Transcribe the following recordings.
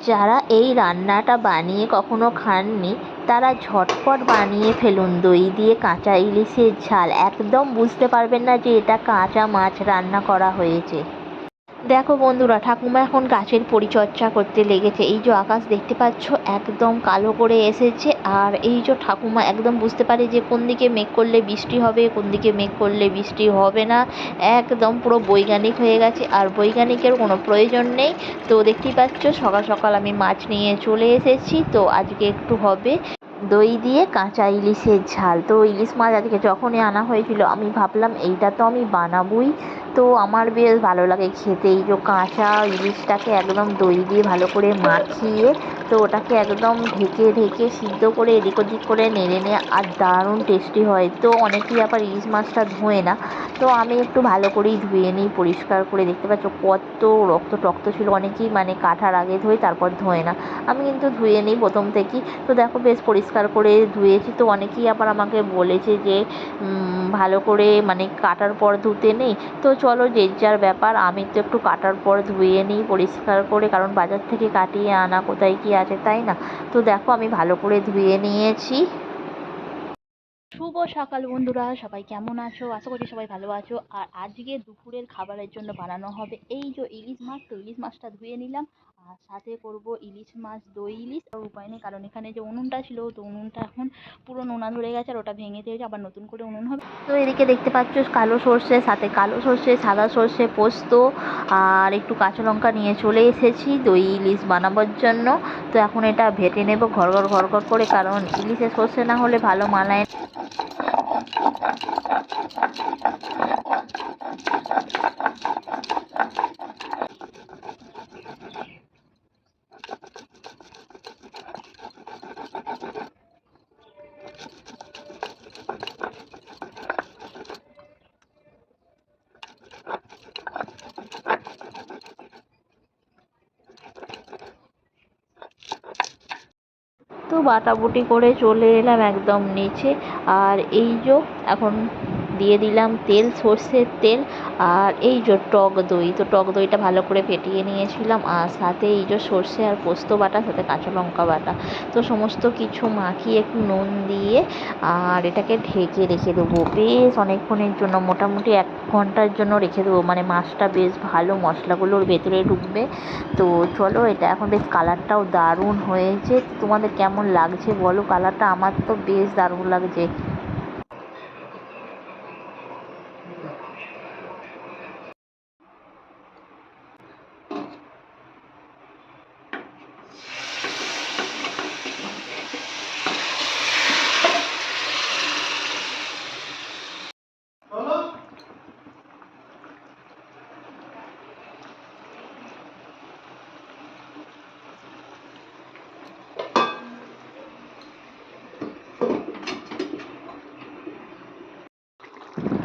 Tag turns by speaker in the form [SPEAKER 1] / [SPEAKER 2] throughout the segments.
[SPEAKER 1] যারা এই রান্নাটা বানিয়ে কখনো খাননি, তারা ঝটপট বানিয়ে ফেলুন। দই দিয়ে কাঁচা ইলিশের ঝাল। একদম বুঝতে পারবেন না যে এটা কাঁচা মাছ রান্না করা হয়েছে। দেখো বন্ধুরা, ঠাকুমা এখন গাছের পরিচর্যা করতে লেগেছে। এই যে আকাশ দেখতে পাচ্ছ, একদম কালো করে এসেছে। আর এই যে ঠাকুমা একদম বুঝতে পারে যে কোন দিকে মেঘ করলে বৃষ্টি হবে, কোন দিকে মেঘ করলে বৃষ্টি হবে না। একদম পুরো বৈজ্ঞানিক হয়ে গেছে, আর বৈজ্ঞানিকের কোনো প্রয়োজন নেই। তো দেখতেই পাচ্ছ, সকাল সকাল আমি মাছ নিয়ে চলে এসেছি। তো আজকে একটু হবে দই দিয়ে কাঁচা ইলিশের ঝাল। তো ইলিশ মাছ আজকে যখনই আনা হয়েছিল, আমি ভাবলাম এইটা তো আমি বানাবোই। তো আমার বেশ ভালো লাগে খেতে। এই যে কাঁচা ইলিশটাকে একদম দই দিয়ে ভালো করে মাখিয়ে, তো ওটাকে একদম ঢেকে ঢেকে সিদ্ধ করে এদিক ওদিক করে নেড়ে নিয়ে আর দারুণ টেস্টি হয়। তো অনেকেই আবার ইলিশ মাছটা ধোয় না। তো আমি একটু ভালো করেই ধুয়ে নিই, পরিষ্কার করে। দেখতে পাচ্ছ কত রক্ত টক্ত ছিল। অনেকেই মানে কাটার আগে ধোয়, তারপর ধোয় না। আমি কিন্তু ধুয়ে নিই প্রথম থেকেই। তো দেখো বেশ পরিষ্কার করে ধুয়েছি। তো অনেকেই আবার আমাকে বলেছে যে ভালো করে মানে কাটার পর ধুতে নেই। তো চলো, যে যার ব্যাপার, আমি তো একটু কাটার পর ধুয়ে নিই, পরিষ্কার করে, কারণ বাজার থেকে কাটিয়ে আনা কোথায় কি আছে, তাই না? তো দেখো, আমি ভালো করে ধুয়ে নিয়েছি। শুভ সকাল বন্ধুরা, সবাই কেমন আছো? আশা করছি সবাই ভালো আছো। আর আজকে দুপুরের খাবারের জন্য বানানো হবে এই যে ইলিশ মাছ, তো ইলিশ মাছটা ধুয়ে নিলাম। আর সাথে করব ইলিশ মাছ, দই ইলিশ আর উপায় নেই। কারণ এখানে যে উনুনটা ছিল, তো উনুনটা এখন পুরো নোনা ধরে গেছে আর ওটা ভেঙে দিয়েছে। আবার নতুন করে উনুন হবে। তো এদিকে দেখতে পাচ্ছ কালো সর্ষে, সাথে কালো সর্ষে, সাদা সর্ষে পোস্ত আর একটু কাঁচা লঙ্কা নিয়ে চলে এসেছি। দই ইলিশ বানাবার জন্য। তো এখন এটা ভেটে নেব ঘর ঘর ঘর ঘর করে, কারণ ইলিশে সর্ষে না হলে ভালো মানায় তো বাটাবুটি করে চলে এলাম একদম নিচে। আর এই যো এখন দিয়ে দিলাম তেল, সর্ষের তেল আর এই যে টক দই। তো টক দইটা ভালো করে ফেটিয়ে নিয়েছিলাম আর সাথে এই যে সর্ষে আর পোস্ত বাটা, সাথে কাঁচা লঙ্কা বাটা। তো সমস্ত কিছু মাখিয়ে একটু নুন দিয়ে আর এটাকে ঢেকে রেখে দেবো। বেশ অনেকক্ষণের জন্য, মোটামুটি এক ঘণ্টার জন্য রেখে দেবো। মানে মাছটা বেশ ভালো মশলাগুলোর ভেতরে ঢুকবে। তো চলো, এটা এখন বেশ কালারটাও দারুণ হয়েছে। তোমাদের কেমন লাগছে বলো? কালারটা আমার তো বেশ দারুণ লাগছে।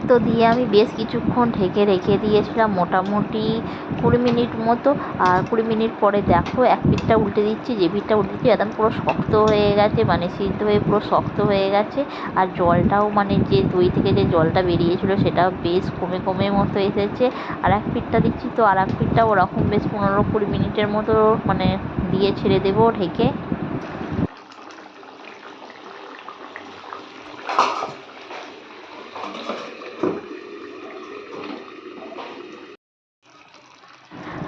[SPEAKER 1] তো দিয়ে আমি বেশ কিছুক্ষণ ঢেকে রেখে দিয়েছিলাম মোটামুটি কুড়ি মিনিট মতো। আর কুড়ি মিনিট পরে দেখো, এক পিঠটা উল্টে দিচ্ছি, যে পিঠটা উল্টে দিচ্ছি, একদম পুরো শক্ত হয়ে গেছে মানে সিদ্ধ হয়ে পুরো শক্ত হয়ে গেছে। আর জলটাও মানে যে দই থেকে যে জলটা বেরিয়েছিলো সেটাও বেশ কমে কমে মতো এসেছে। আর এক পিঠটা দিচ্ছি তো, আর এক পিঠটা ওরকম বেশ পনেরো কুড়ি মিনিটের মতো মানে দিয়ে ছেড়ে দেবো ঢেকে।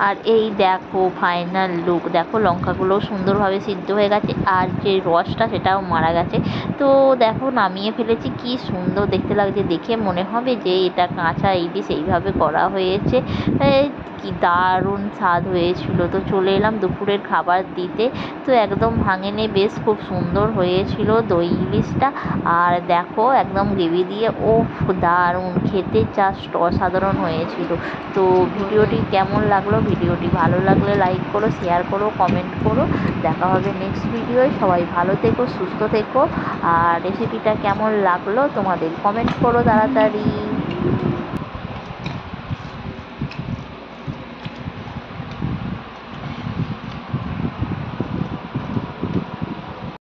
[SPEAKER 1] আর এই দেখো ফাইনাল লুক দেখো লঙ্কাগুলো সুন্দরভাবে সিদ্ধ হয়ে গেছে আর যে রসটা সেটাও মারা গেছে। তো দেখো নামিয়ে ফেলেছি, কি সুন্দর দেখতে লাগছে। দেখে মনে হবে যে এটা কাঁচা ইলিশ এইভাবে করা হয়েছে। কি দারুণ স্বাদ হয়েছিল। তো চলে এলাম দুপুরের খাবার দিতে। তো একদম ভাঙেনি, বেশ খুব সুন্দর হয়েছিল দই ইলিশটা। আর দেখো একদম গ্রেভি দিয়ে ও দারুণ। খেতে জাস্ট অসাধারণ হয়েছিল। তো ভিডিওটি কেমন লাগল ভিডিওটি ভালো লাগলে লাইক করো শেয়ার করো কমেন্ট করো। দেখা হবে নেক্সট ভিডিওয় সবাই ভালো থেকো, সুস্থ থেকো। আর রেসিপিটা কেমন লাগল তোমাদের কমেন্ট করো তাড়াতাড়ি।